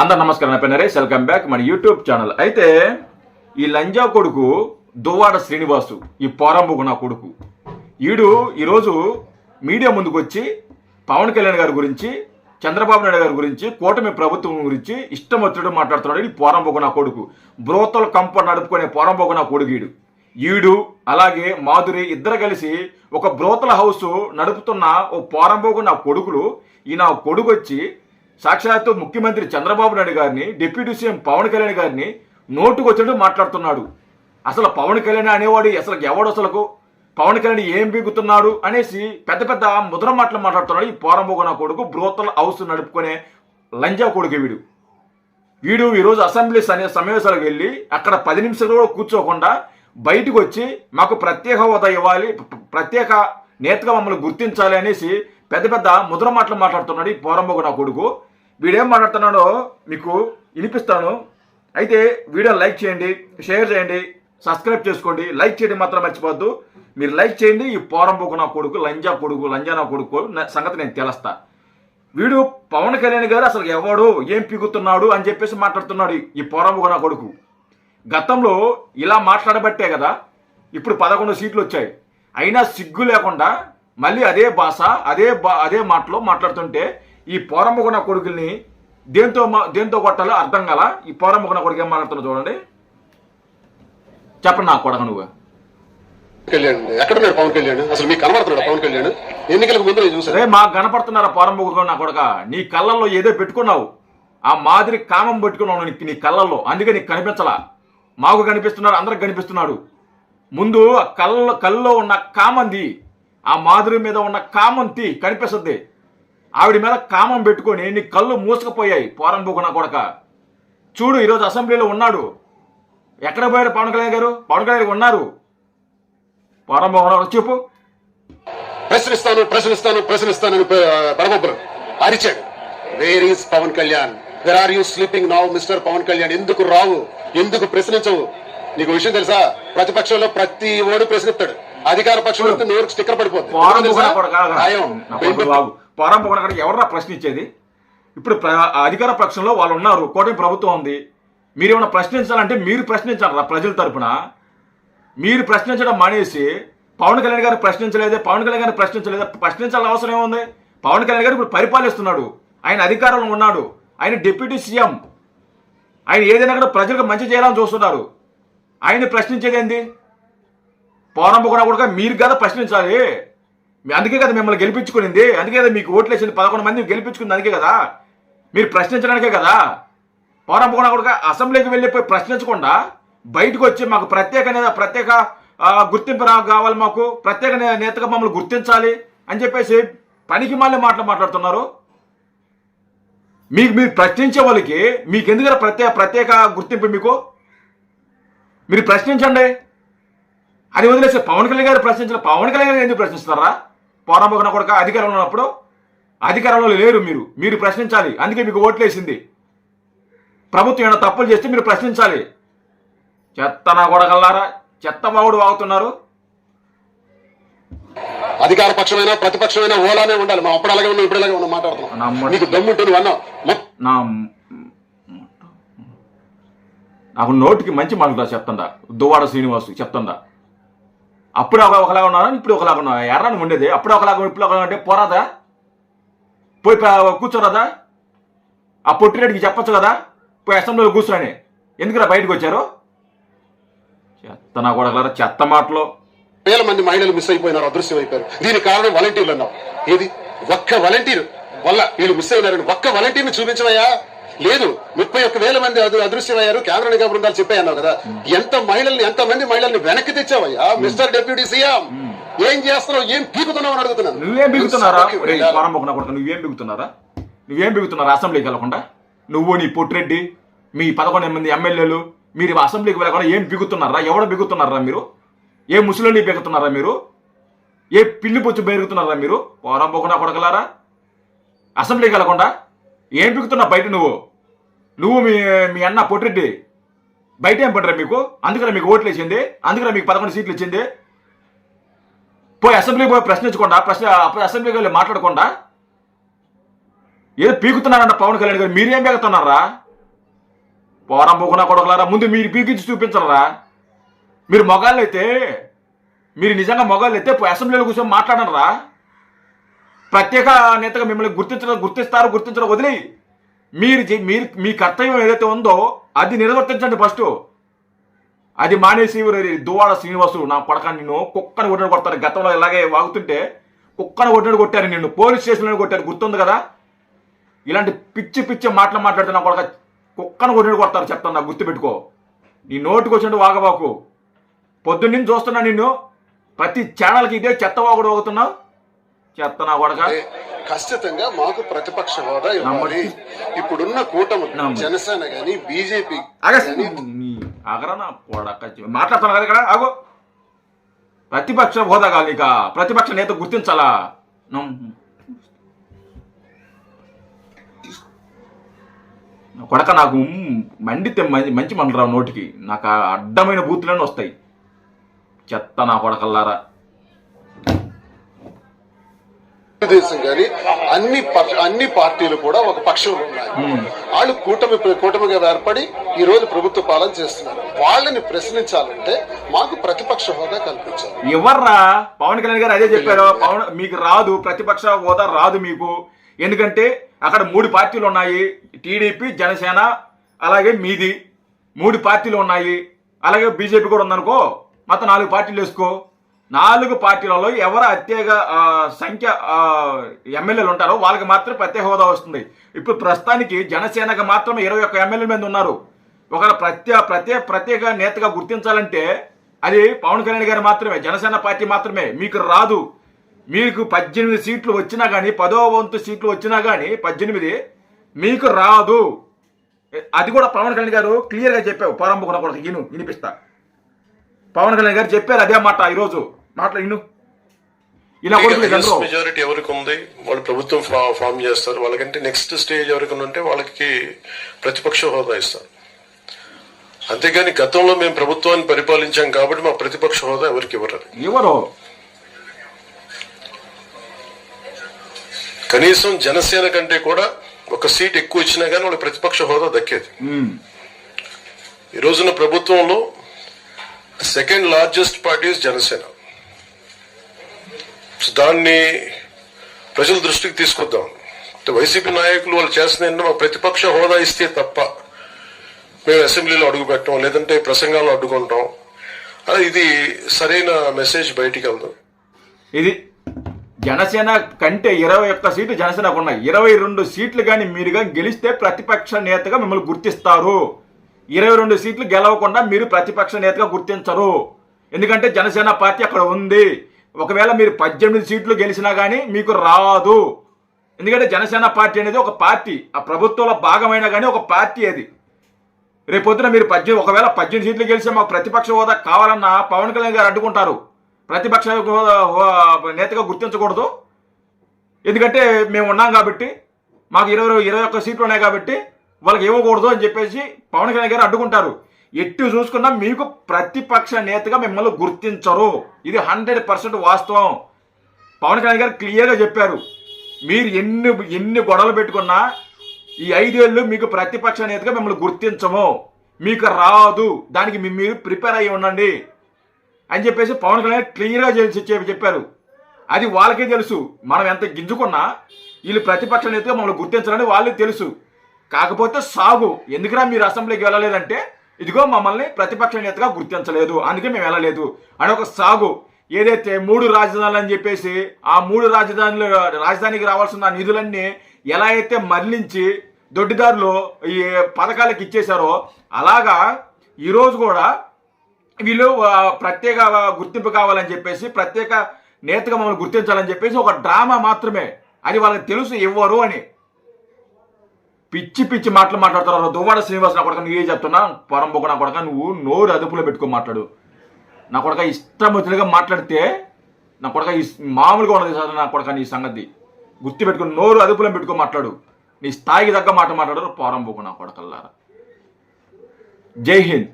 అందరు నమస్కారం నా పేరు నరేష్ వెల్కమ్ బ్యాక్ మన యూట్యూబ్ ఛానల్. అయితే ఈ లంజా కొడుకు దువ్వాడ శ్రీనివాసు ఈ పోరంబుకు నా కొడుకు. ఈడు ఈరోజు మీడియా ముందుకు వచ్చి పవన్ కళ్యాణ్ గారి గురించి చంద్రబాబు నాయుడు గారి గురించి కూటమి ప్రభుత్వం గురించి ఇష్టం వచ్చినట్టు మాట్లాడుతున్నాడు ఈ పోరంబోకు నా కొడుకు. బ్రోతల కంప నడుపుకునే పోరంబోకు నా కొడుకు ఈడు. ఈడు అలాగే మాధురి ఇద్దరు కలిసి ఒక బ్రోతల హౌస్ నడుపుతున్న ఓ పోరంబోగు నా కొడుకులు. ఈ నా కొడుకు వచ్చి సాక్షాత్తు ముఖ్యమంత్రి చంద్రబాబు నాయుడు గారిని డిప్యూటీ సీఎం పవన్ కళ్యాణ్ గారిని నోటుకు వచ్చినట్టు మాట్లాడుతున్నాడు. అసలు పవన్ కళ్యాణ్ అనేవాడు అసలు ఎవడు అసలు పవన్ కళ్యాణ్ ఏం బీగుతున్నాడు అనేసి పెద్ద పెద్ద ముద్ర మాటలు మాట్లాడుతున్నాడు. ఈ పోరంబోగన కొడుకు బ్రోతల హౌస్ నడుపుకునే లంజా కొడుకు వీడు. వీడు ఈరోజు అసెంబ్లీ సని సమావేశాలకు వెళ్ళి అక్కడ పది నిమిషాలు కూడా కూర్చోకుండా బయటకు వచ్చి మాకు ప్రత్యేక హోదా ఇవ్వాలి ప్రత్యేక నేతగా మమ్మల్ని గుర్తించాలి అనేసి పెద్ద పెద్ద ముద్ర మాటలు మాట్లాడుతున్నాడు ఈ పోరంబోగన కొడుకు. వీడేం మాట్లాడుతున్నాడో మీకు వినిపిస్తాను. అయితే వీడియో లైక్ చేయండి షేర్ చేయండి సబ్స్క్రైబ్ చేసుకోండి. లైక్ చేయడం మాత్రం మర్చిపోద్దు మీరు లైక్ చేయండి ఈ పోరంబోకు నా కొడుకు లంజా కొడుకు లంజా నా కొడుకు నా సంగతి నేను తెలుస్తా. వీడు పవన్ కళ్యాణ్ గారు అసలు ఎవడు ఏం పిగుతున్నాడు అని చెప్పేసి మాట్లాడుతున్నాడు ఈ పోరంబోకు నా కొడుకు. గతంలో ఇలా మాట్లాడబట్టే కదా ఇప్పుడు పదకొండు సీట్లు వచ్చాయి. అయినా సిగ్గు లేకుండా మళ్ళీ అదే భాష అదే బా అదే మాటలో మాట్లాడుతుంటే ఈ పోరంబోకు నా కొడుకుల్ని దేంతో దేంతో కొట్టాలో అర్థం కాల? ఈ పోరంబోకు నా కొడుకు ఏం మాట్లాడుతున్నా చూడండి. చెప్పండి నా కొడక నువ్వు. కళ్యాణ్ ఎక్కడున్నాడు పవన్ కళ్యాణ్? అసలు మీకు కనబడుతున్నాడు పవన్ కళ్యాణ్? ఎన్నికలకు ముందు నేను చూసాను అరే మా కనపడుతున్నారా పోరంబోకు నా కొడక? నీ కళ్ళల్లో ఏదో పెట్టుకున్నావు. ఆ మాదిరి కామం పెట్టుకున్నావు నీ నీ కళ్ళల్లో. అందుకే నీకు కనిపించలా. మాకు కనిపిస్తున్నాడు అందరికి కనిపిస్తున్నాడు. ముందు ఆ కళ్ళ కళ్ళలో ఉన్న కామంది ఆ మాధురి మీద ఉన్న కామంతి కనిపిస్తుంది. ఆవిడ మీద కామం పెట్టుకొని నీ కళ్ళు మూసుకుపోయాయి పోరంబోకు నా కొడక. చూడు ఈరోజు అసెంబ్లీలో ఉన్నాడు. ఎక్కడ పోయారు పవన్ కళ్యాణ్ గారు? పవన్ కళ్యాణ్ గారు ఉన్నారు. పోరంబోకు నా కొడుకు చెప్పు ప్రశ్నిస్తాను ప్రశ్నిస్తాను ప్రశ్నిస్తానని పరమపురం అరిచాడు. Where is Pawan Kalyan? Where are you sleeping now mister Pawan Kalyan? ఎందుకు రావు? ఎందుకు ప్రశ్నించవు? నీకు విషయం తెలుసా? ప్రతిపక్షంలో ప్రతి ఓడు ప్రశ్నిస్తాడు. అధికార పక్షంలో నోరు స్టిక్కర్ పడిపోతుంది పోరంబోకు నా ఎవరన్నా ప్రశ్నించేది? ఇప్పుడు ప్ర- అధికార పక్షంలో వాళ్ళు ఉన్నారు కూటమి ప్రభుత్వం ఉంది. మీరు ఏమైనా ప్రశ్నించాలంటే మీరు ప్రశ్నించాలరా ప్రజల తరపున. మీరు ప్రశ్నించడం మానేసి పవన్ కళ్యాణ్ గారు ప్రశ్నించలేదే పవన్ కళ్యాణ్ గారిని ప్రశ్నించలేదే ప్రశ్నించాల్సిన అవసరం ఏముంది? పవన్ కళ్యాణ్ గారు ఇప్పుడు పరిపాలిస్తున్నాడు. ఆయన అధికారంలో ఉన్నాడు. ఆయన డిప్యూటీ సీఎం. ఆయన ఏదైనా కూడా ప్రజలకు మంచి చేయాలని చూస్తున్నారు. ఆయన్ని ప్రశ్నించేది ఏంది? పోరంబోకున్నా కూడా మీరు కదా ప్రశ్నించాలి. అందుకే కదా మిమ్మల్ని గెలిపించుకునింది. అందుకే కదా మీకు ఓట్లు వేసింది పదకొండు మంది గెలిపించుకుంది అందుకే కదా. మీరు ప్రశ్నించడానికే కదా. పోరంబోకున్నా కూడా అసెంబ్లీకి వెళ్ళిపోయి ప్రశ్నించకుండా బయటకు వచ్చి మాకు ప్రత్యేక ప్రత్యేక గుర్తింపు రా- కావాలి మాకు ప్రత్యేక నేతగా మమ్మల్ని గుర్తించాలి అని చెప్పేసి పనికి మళ్ళీ మాటలు మాట్లాడుతున్నారు. మీకు మీరు ప్రశ్నించే వాళ్ళకి మీకు ఎందుకు ప్రత్యేక ప్రత్యేక గుర్తింపు మీకు? మీరు ప్రశ్నించండి. అది వదిలేసి పవన్ కళ్యాణ్ గారు ప్రశ్నించిన పవన్ కళ్యాణ్ గారు ఎందుకు ప్రశ్నిస్తున్నారా? పోరామోగన కొడుక అధికారంలో ఉన్నప్పుడు అధికారంలో లేరు మీరు. మీరు ప్రశ్నించాలి. అందుకే మీకు ఓట్లేసింది. ప్రభుత్వం ఏమైనా తప్పులు చేస్తే మీరు ప్రశ్నించాలి. చెత్త నా కొడగల్లారా చెత్త బావుడు వాగుతున్నారు. అధికార పక్షమైనా ప్రతిపక్షమైనా ఓలానే ఉండాలి. మా అప్పుడు అలాగే ఉన్నాం ఇప్పుడు అలాగే ఉన్నాం మాట్లాడుతున్నాం. నీకు దమ్ముంటే నువ్వు అన్నావు. నాకు నోటికి మంచి మాటలు చెప్తుందా? దువ్వాడ శ్రీనివాసు చెప్తుందా? అప్పుడు ఒక ఒకలాగా ఉన్నారా? ఇప్పుడు ఒకలాగా ఉన్నా ఎర్రని ఉండేది అప్పుడు ఒకలాగా ఇప్పుడు ఒకలాగా అంటే పోరాదా? పోయి కూర్చోరాదా? ఆ పొట్టిరెడ్డికి చెప్పొచ్చు కదా? పోయి అసెంబ్లీలో కూర్చోని ఎందుకురా బయటకు వచ్చారు? చెత్త నా కూడా చెత్త మాటలో. వేల మంది మహిళలు మిస్ అయిపోయినారు అదృశ్యం అయిపోయారు. దీనికి కారణం వాలంటీర్లు అన్నాం. ఏది? ఒక్క వాలంటీర్ వల్ల వీళ్ళు మిస్ అయినారని ఒక్క వాలంటీర్ని చూపించవయ్యా? లేదు ముప్పై ఒక్క వేల మంది అదృ- అదృశ్యమయ్యారు కేంద్ర నిఘా బృందాలు చెప్పాయన్నావు కదా. ఎంత మహిళల్ని ఎంత మంది మహిళల్ని వెనక్కి తెచ్చావయ్యా? Mister deputy CM. ఏం చేస్తున్నావు? ఏం పీకుతున్నావు అని అడుగుతున్నాను. నువ్వేం బిగుతున్నారా నువ్వేం బిగుతున్నారా నువ్వేం బిగుతున్నారా అసెంబ్లీకి వెళ్ళకుండా? నువ్వు నీ పొట్టిరెడ్డి మీ పదకొండు మంది ఎమ్మెల్యేలు మీరు అసెంబ్లీకి వెళ్ళకుండా ఏం బిగుతున్నారా ఎవడ బిగుతున్నారా మీరు? ఏ ముసలిని బిగుతున్నారా మీరు? ఏ పిల్లి పొచ్చు పెరుగుతున్నారా మీరు? పోరంబోకుండా కొడగలారా అసెంబ్లీకి వెళ్ళకుండా? ఏం బిగుతున్నా బయట నువ్వు? నువ్వు మీ మీ అన్న పొట్టిరెడ్డి. బయట ఏం పడరా మీకు? అందుకనే మీకు ఓట్లు వేసింది. అందుకనే మీకు పదకొండు సీట్లు ఇచ్చింది. పోయి అసెంబ్లీ పోయి ప్రశ్నించకుండా ప్రశ్న అసెంబ్లీకి వెళ్ళి మాట్లాడకుండా ఏదో పీకుతున్నారంట పవన్ కళ్యాణ్ గారు. మీరేం పీకుతున్నారా? పోరం పోకున్నా కొడకలారా? ముందు మీరు పీకించి చూపించరా? మీరు మొగాళ్ళు అయితే మీరు నిజంగా మొగాళ్ళు అయితే పోయి అసెంబ్లీలో కూర్చొని మాట్లాడనరా? ప్రత్యేక నేతగా మిమ్మల్ని గుర్తించడం గుర్తిస్తారు గుర్తించడం వదిలి మీరు మీరు మీ కర్తవ్యం ఏదైతే ఉందో అది నిర్వర్తించండి ఫస్ట్ అది మానేసి దువాడ శ్రీనివాసు నా పడక నిన్ను కుక్కను కొట్టినట్టు కొడతారు గతంలో ఇలాగే వాగుతుంటే కుక్కను కొట్టినట్టు కొట్టారు నిన్ను. పోలీస్ స్టేషన్లో కొట్టారు. గుర్తుంది కదా? ఇలాంటి పిచ్చి పిచ్చి మాటలు మాట్లాడితే నా కొడక కుక్కను కొట్టినట్టు కొడతారు చెప్తాను. నాకు గుర్తుపెట్టుకో. నీ నోటుకు వచ్చినట్టు వాగబాకు. పొద్దున్న చూస్తున్నా నిన్ను. ప్రతి ఛానల్కి ఇదే చెత్త వాగుడు వాగుతున్నావు. చెత్త నా కొడక. ఖచ్చితంగా మాకు ప్రతిపక్ష హోదా ఇవ్వాలి. ఇప్పుడున్న కూటమి. జనసేన గాని బీజేపీ అగరనా మాట్లాడుతున్నా కదా ఇక్కడ? ఆగో. ప్రతిపక్ష హోదా కాదు ఇక. ప్రతిపక్ష నేత గుర్తించాలా? కొడక నాకు మండితే మంచి మండరావు నోటికి. నాకు అడ్డమైన బూతులన్నీ వస్తాయి. చెత్త నా కొడకల్లారా. తెలుగుదేశం గాని అన్ని అన్ని పార్టీలు కూడా ఒక పక్షంలో ఉన్నాయి. వాళ్ళు కూటమి కూటమిగా ఏర్పడి ఈ రోజు ప్రభుత్వ పాలన చేస్తున్నారు. వాళ్ళని ప్రశ్నించాలంటే మాకు ప్రతిపక్ష హోదా కల్పించాలి. ఎవర్రా? పవన్ కళ్యాణ్ గారు అదే చెప్పారు. పవన్ మీకు రాదు ప్రతిపక్ష హోదా రాదు మీకు. ఎందుకంటే అక్కడ మూడు పార్టీలు ఉన్నాయి. టీడీపీ జనసేన అలాగే మీది. మూడు పార్టీలు ఉన్నాయి. అలాగే బీజేపీ కూడా ఉందనుకో మొత్తం నాలుగు పార్టీలు వేసుకో. నాలుగు పార్టీలలో ఎవరు అత్యేక సంఖ్య ఎమ్మెల్యేలు ఉంటారో వాళ్ళకి మాత్రం ప్రత్యేక హోదా వస్తుంది. ఇప్పుడు ప్రస్తుతానికి జనసేనకు మాత్రం ఇరవై ఒక్క ఎమ్మెల్యేల మంది ఉన్నారు. ఒకరు ప్రత్యేక ప్రత్యేక ప్రత్యేక నేతగా గుర్తించాలంటే అది పవన్ కళ్యాణ్ గారు మాత్రమే జనసేన పార్టీ మాత్రమే. మీకు రాదు. మీకు పద్దెనిమిది సీట్లు వచ్చినా కానీ పదో వంతు సీట్లు వచ్చినా కానీ పద్దెనిమిది మీకు రాదు. అది కూడా పవన్ కళ్యాణ్ గారు క్లియర్గా చెప్పావు. పోరంబుకున్న కూడా విను వినిపిస్తా. పవన్ కళ్యాణ్ గారు చెప్పారు అదే మాట ఈరోజు. ఇను ఇలా మెజారిటీ ఎవరికి ఉంది వాళ్ళు ప్రభుత్వం ఫామ్ చేస్తారు. వాళ్ళకంటే నెక్స్ట్ స్టేజ్ ఎవరికి ఉంటే వాళ్ళకి ప్రతిపక్ష హోదా ఇస్తారు. అంతేగాని గతంలో మేము ప్రభుత్వాన్ని పరిపాలించాం కాబట్టి మా ప్రతిపక్ష హోదా ఎవరికి ఇవ్వరు ఎవరు? కనీసం జనసేన కంటే కూడా ఒక సీట్ ఎక్కువ ఇచ్చినా కానీ వాళ్ళకి ప్రతిపక్ష హోదా దక్కేది. ఈ రోజున ప్రభుత్వంలో second largest party Janasena. So దాన్ని ప్రజల దృష్టికి తీసుకొద్దాం. వైసీపీ నాయకులు వాళ్ళు చేస్తున్న ప్రతిపక్ష హోదా ఇస్తే తప్ప మేము అసెంబ్లీలో అడుగు పెట్టడం లేదంటే ప్రసంగాలు అడ్డుకుంటాం. అలా ఇది సరైన మెసేజ్ బయటికి వెళ్దాం. ఇది జనసేన కంటే ఇరవై ఒక్క సీట్లు జనసేనకు ఉన్నాయి. ఇరవై రెండు సీట్లు కానీ మీరుగా గెలిస్తే ప్రతిపక్ష నేతగా మిమ్మల్ని గుర్తిస్తారు. ఇరవై రెండు సీట్లు గెలవకుండా మీరు ప్రతిపక్ష నేతగా గుర్తించరు. ఎందుకంటే జనసేన పార్టీ అక్కడ ఉంది. ఒకవేళ మీరు పద్దెనిమిది సీట్లు గెలిచినా కానీ మీకు రాదు. ఎందుకంటే జనసేన పార్టీ అనేది ఒక పార్టీ. ఆ ప్రభుత్వంలో భాగమైనా కానీ ఒక పార్టీ అది. రేపొద్దున మీరు పద్దెనిమిది ఒకవేళ పద్దెనిమిది సీట్లు గెలిస్తే మాకు ప్రతిపక్ష హోదా కావాలన్నా పవన్ కళ్యాణ్ గారు అడ్డుకుంటారు. ప్రతిపక్ష నేతగా గుర్తించకూడదు. ఎందుకంటే మేము ఉన్నాం కాబట్టి మాకు ఇరవై ఇరవై ఒక్క సీట్లు ఉన్నాయి కాబట్టి వాళ్ళకి ఇవ్వకూడదు అని చెప్పేసి పవన్ కళ్యాణ్ గారు అడ్డుకుంటారు. ఎట్టు చూసుకున్నా మీకు ప్రతిపక్ష నేతగా మిమ్మల్ని గుర్తించరు. ఇది హండ్రెడ్ పర్సెంట్ వాస్తవం. పవన్ కళ్యాణ్ గారు క్లియర్గా చెప్పారు. మీరు ఎన్ని ఎన్ని గొడవలు పెట్టుకున్నా ఈ ఐదేళ్ళు మీకు ప్రతిపక్ష నేతగా మిమ్మల్ని గుర్తించము. మీకు రాదు. దానికి మీరు ప్రిపేర్ అయ్యి ఉండండి అని చెప్పేసి పవన్ కళ్యాణ్ క్లియర్గా చెప్పి- చెప్పారు. అది వాళ్ళకే తెలుసు. మనం ఎంత గింజుకున్నా వీళ్ళు ప్రతిపక్ష నేతగా మమ్మల్ని గుర్తించాలని వాళ్ళకి తెలుసు. కాకపోతే సాగు. ఎందుకురా మీరు అసెంబ్లీకి వెళ్ళలేదంటే ఇదిగో మమ్మల్ని ప్రతిపక్ష నేతగా గుర్తించలేదు అందుకే మేము వెళ్ళలేదు అని ఒక సాగు ఏదైతే మూడు రాజధానులు అని చెప్పేసి ఆ మూడు రాజధానులు రాజధానికి రావాల్సిన నిధులన్నీ ఎలా అయితే మరలించి దొడ్డిదారులు ఈ పథకాలకు ఇచ్చేశారో అలాగా ఈరోజు కూడా వీళ్ళు ప్రత్యేక గుర్తింపు కావాలని చెప్పేసి ప్రత్యేక నేతగా మమ్మల్ని గుర్తించాలని చెప్పేసి ఒక డ్రామా మాత్రమే. అది వాళ్ళకి తెలుసు ఇవ్వరు అని. పిచ్చి పిచ్చి మాటలు మాట్లాడుతున్నారు దువ్వాడ శ్రీనివాస్ నా కొడక నువ్వే చెప్తున్నా? పొరంబొక నా కొడక నువ్వు నోరు అదుపులో పెట్టుకో మాట్లాడు. నా కొడక ఇష్టం వచ్చినగా మాట్లాడితే నా కొడక ఈ మామూలుగా ఉన్నది సార్ నా కొడక నీ సంగతి. గుర్తు పెట్టుకుని నోరు అదుపులో పెట్టుకో మాట్లాడు. నీ స్థాయికి తగ్గ మాట మాట్లాడు పోరంబోకు నా కొడకల్లారా. జై హింద్.